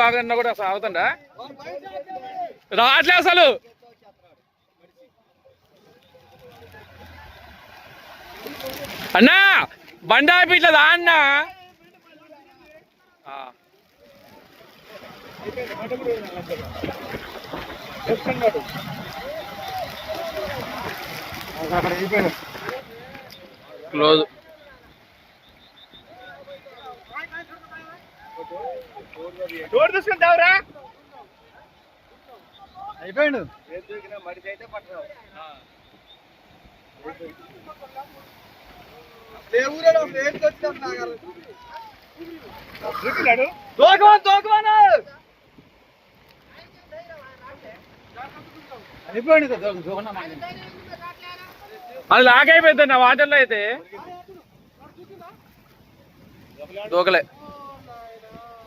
ఆగన్నా కూడా అసలు అవుతుందా రావట్లే అసలు. అన్నా బండి ఆపి ఇట్లా దా అన్నా. క్లోజ్. డోర్ తీసుకుంటావురా అయిపోయాడు. దోకన్నా అది లాక్ అయిపోయింది నా వాటర్లో అయితే. దూకలే